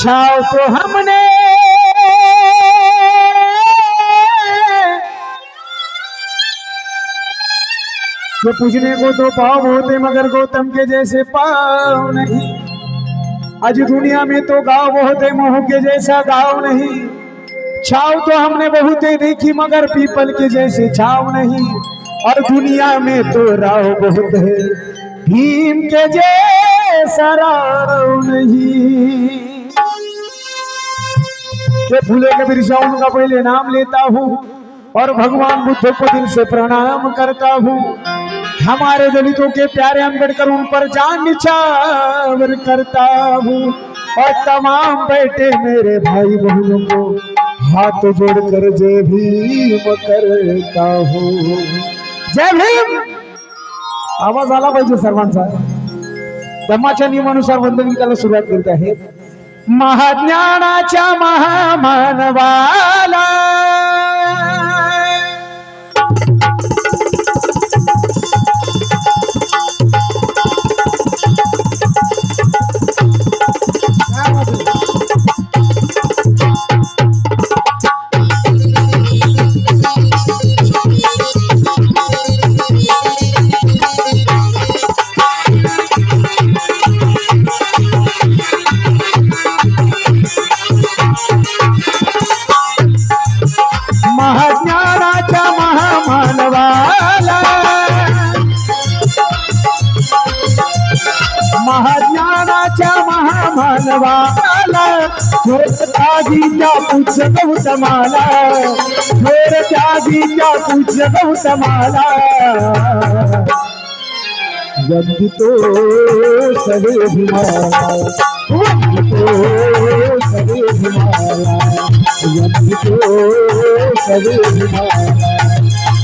छाव तो हमने। ये पूछने को तो पाव होते, मगर गौतम के जैसे पाव नहीं। आज दुनिया में तो गाँव होते मोह के जैसा गाँव नहीं। छाव तो हमने बहुत देखी, मगर पीपल के जैसे छाव नहीं। और दुनिया में तो राव बहुत है, भीम के जैसा राव नहीं। के फूले के बिरसा का पहले नाम लेता हूँ। और भगवान बुद्ध को दिल से प्रणाम करता हूँ। हमारे दलितों के प्यारे अम्बेडकर उन पर जान निछावर करता हूँ। और तमाम बैठे मेरे भाई बहनों को हाथ जोड़कर जय भीम करता हूँ। जय भीम! आवाज आला पाहिजे सर्वांचा. धर्माच्या नियमानुसार वंदन गीताला सुरुवात करत आहेत महाज्ञानाच्या महामानवाला महाज्ञानाच्या महामानवाला. महाज्ञानाच्या महामानवाला. थोर त्यागीच्या पूज्य गौतमाला. थोर त्यागीच्या पूज्य गौतमाला. वंदितो भीमाला वंदितो सवे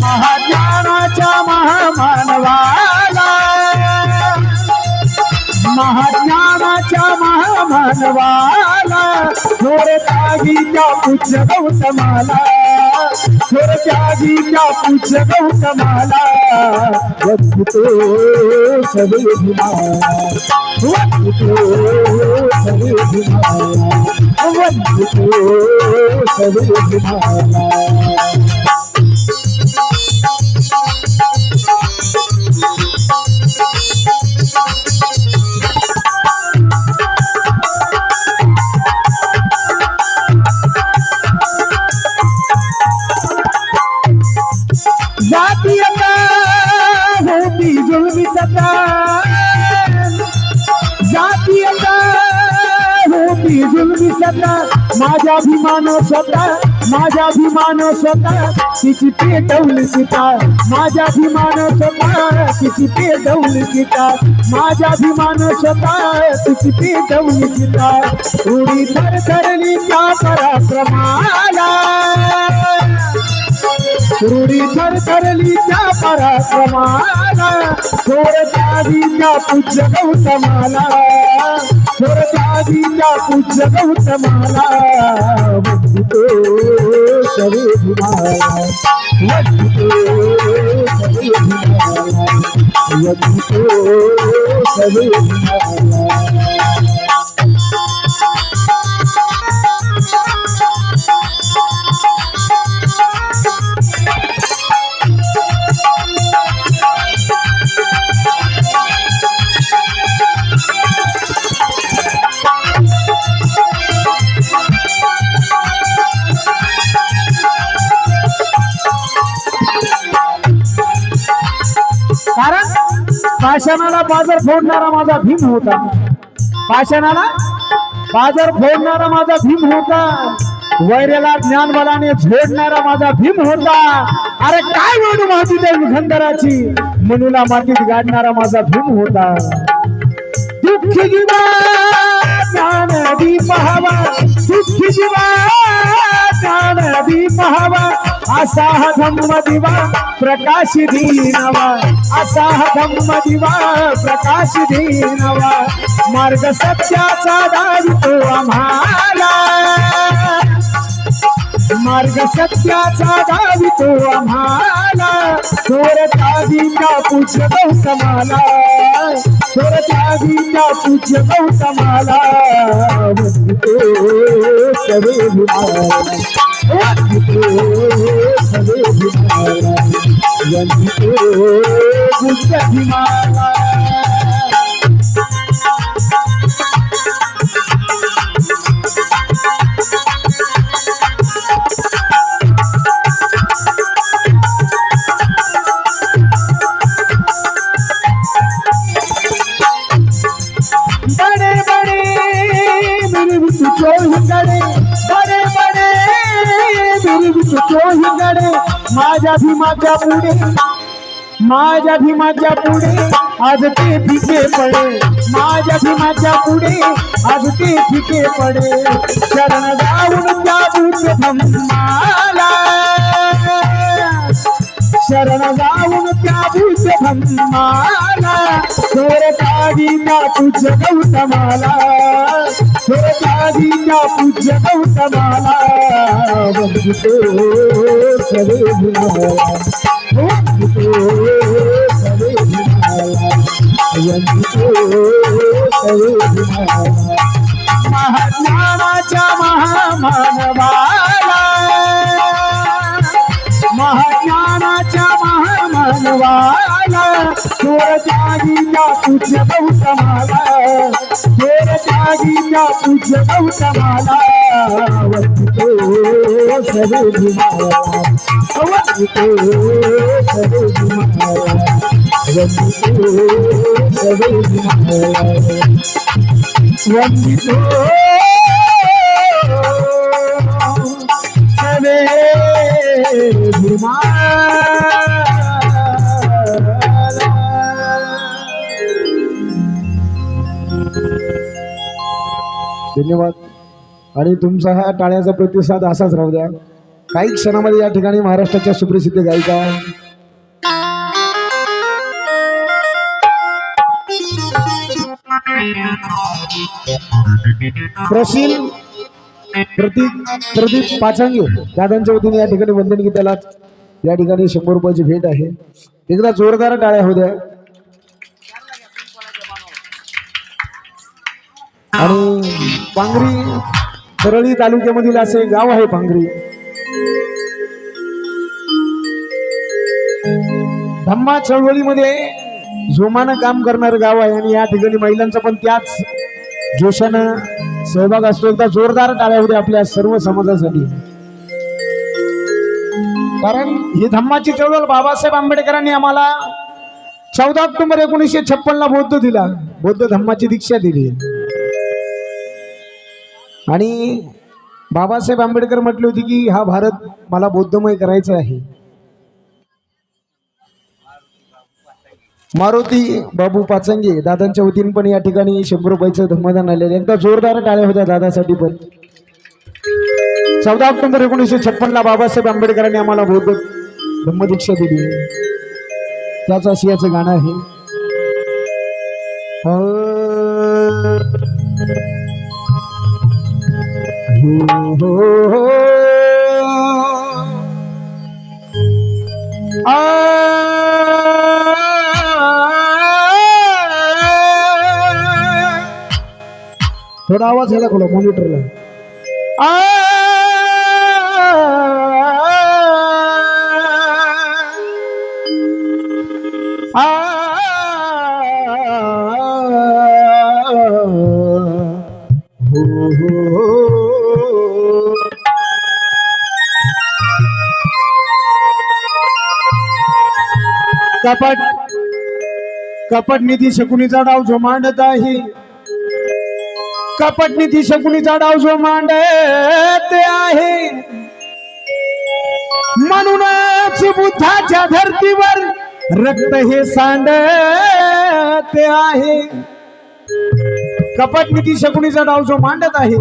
महाज्ञानाच्या महामानवा सवे भीमाला महाज्ञानाच्या महामानवाला महाज्ञानाच्या महामानवाला थोर त्यागीच्या पूज्य गौतमाला? थोर त्यागीच्या पूज्य गौतमाला? वंदितो सवे भीमाला। वंदितो सवे भीमाला। वंदितो सवे अभिमान स्वतः माझा अभिमान स्वतः तिची पेटवली सीता माझा अभिमान स्वतः तिची पेटवली सीता माझा अभिमान स्वतः तिची पेटवली सीता थोडी थरथरली त्या पराक्रमाला. रुढी थरथरली त्या पराक्रमाला. थोडं त्या पूज्य गौतमाला. थोर पूज्य गौतमाला वंदितो सवे वंदितो वंदितो पाषाणाला बाजार फोडणारा माझा भीम होता. पाषाणाला बाजार फोडणारा माझा भीम होता. वैरेला ज्ञान बलाने झोडणारा माझा भीम होता. अरे काय म्हणू माती त्या विखंदराची मनुला मातीत गाडणारा माझा भीम होता. दुःखी जीवा ज्ञान दीप हवा दुःखी जीवा ज्ञान दीप हवा असा हा धम्म दिवा प्रकाश दीनवा. असा हा धम्म दिवा प्रकाश दीनवा. मार्ग सत्याचा दावितो आम्हाला. मार्ग सत्याचा दावितो आम्हाला. थोर त्यागीच्या पूज्य गौतमाला थोर त्यागीच्या पूज्य गौतमाला सवे भीमाला वंदितो माझ्या भीमाच्या पुढे. माझ्या भीमाच्या पुढे. आज ते फिके पडे. माझ्या भीमाच्या पुढे. आज ते फिके पडे. शरण जाऊन त्या बुद्ध धम्माला शरण जाऊन त्या बुद्ध धम्माला थोर पूज्य गौतमाला थोर पूज्य गौतमाला वंदितो सवे वंदितो सवे वंदितो सवे महाज्ञानाच्या महामानवाला. महाज्ञानाच्या महामानवाला. थोर त्यागीच्या पूज्य गौतमाला थोर त्यागीच्या पूज्य गौतमाला वंदितो सवे भीमाला वंदितो सवे भीमाला धन्यवाद. आणि तुमचा हा टाळ्याचा प्रतिसाद असाच राहू द्या. काही क्षणामध्ये या ठिकाणी महाराष्ट्राच्या सुप्रसिद्ध गायिका. प्रशील प्रतीक प्रदीप पाचांगे दादांच्या वतीने या ठिकाणी वंदन गीताला या ठिकाणी शंभर रुपयाची भेट आहे. एकदा जोरदार टाळ्या होऊ आणि पांगरी परळी तालुक्यामधील असे गाव आहे पांगरी धम्मा चळवळीमध्ये जोमानं काम करणारं गाव आहे आणि या ठिकाणी महिलांचा पण त्याच जोशानं सहभाग असतो. एकदा जोरदार टाळ्या होते आपल्या सर्व समाजासाठी. कारण ही धम्माची चळवळ बाबासाहेब आंबेडकरांनी आम्हाला चौदा ऑक्टोबर एकोणीसशे छप्पन ला बौद्ध दिला. बौद्ध धम्माची दीक्षा दिली. आणि बाबासाहेब आंबेडकर म्हटले होते की हा भारत मला बौद्धमय करायचा आहे. मारुती बाबू पाचंगे दादांच्या वतीने पण या ठिकाणी शंभर रुपयाचं धम्मदान आलेलं आहे. एकदा जोरदार टाळ्या होत्या दादासाठी पण. चौदा ऑक्टोबर एकोणीसशे छप्पन ला बाबासाहेब आंबेडकरांनी आम्हाला बौद्ध धम्मदीक्षा दिली. त्याच आशियाचं गाणं आहे. थोडा आवाज झाला खोला मॉनिटरला कपट कपट निधी शकुनीचा डाव जो मांडत आहे. कपट निधी शकुनीचा डाव जो मांडत आहे. म्हणूनच बुद्धाच्या धर्तीवर रक्त हे सांडत आहे. कपट निधी शकुनीचा डाव जो मांडत आहे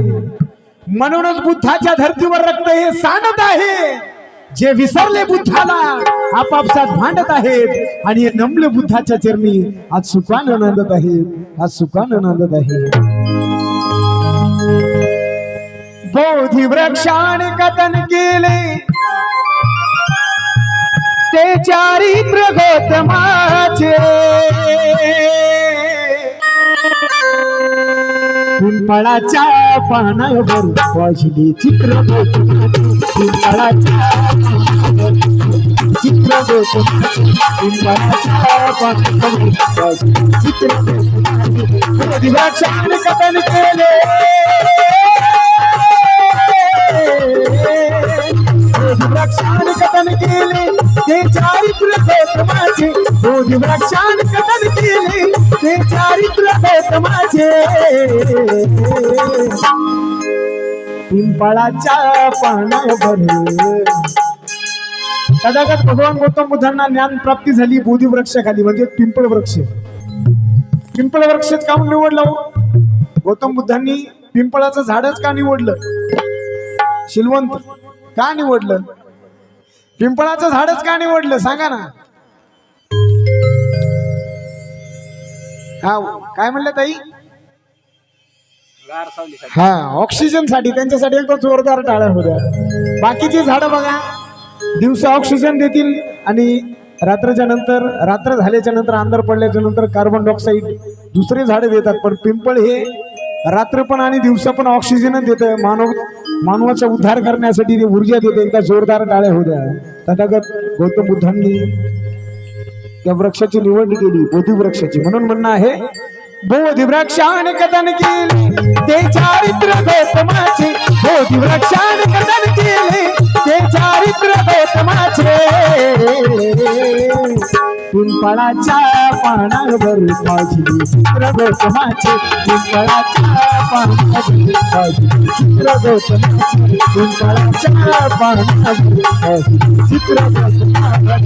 म्हणूनच बुद्धाच्या धर्तीवर रक्त हे सांडत आहे. जे विसरले बुद्धाला आपापसात भांडत आहेत आणि हे नमले बुद्धाच्या चरणी आज सुखान नांदत आहेत आज सुखान नांदत आहेत. बोधी वृक्षाने कथन केले. ते चारित्र गौतमाचे पिंपळाच्या पानावर वाजली चित्र पिंपळाच्या चित्र पिंपळाच्या पानावर वाजली चित्र कथन केले कथन केले ते चारित्र गौतमाचे कथन केले. ते चारित्र गौतमाचे पिंपळाच्या पानावर कदाचित भगवान गौतम बुद्धांना ज्ञान प्राप्ती झाली. बोधी वृक्षाखाली म्हणजे पिंपळ वृक्ष. पिंपळ वृक्षच का निवडला निवडलं हो. गौतम बुद्धांनी पिंपळाचं झाडच का निवडलं? शिलवंत का निवडलं? पिंपळाचं झाडच का निवडलं? सांगा ना. हा काय म्हणलं ताई? हा ऑक्सिजनसाठी त्यांच्यासाठी एकदम जोरदार टाळ्या होत्या बाकीची झाडं बघा. दिवसा ऑक्सिजन देतील आणि रात्रीच्या नंतर रात्र झाल्याच्यानंतर अंधार पडल्याच्या नंतर कार्बन डायऑक्साईड दुसरे झाडे देतात. पण पिंपळ हे रात्र पण आणि दिवसा पण ऑक्सिजन देत मानव मानवाचा उद्धार करण्यासाठी ते ऊर्जा देते एकदा जोरदार टाळ्या होत्या तथागत गौतम बुद्धांनी त्या वृक्षाची निवड केली बोधी वृक्षाची. म्हणून म्हणणं आहे बोधी वृक्षाने कथन केली ते चारित्र गौतमाचे बोधी वृक्षाने कथन केले पिंपळाच्या पानावर माझी चित्र गौतमाचे पिंपळाच्या पानावर माझी चित्र गौतमाचे पिंपळाच्या पानावर माझी चित्र गौतमाचे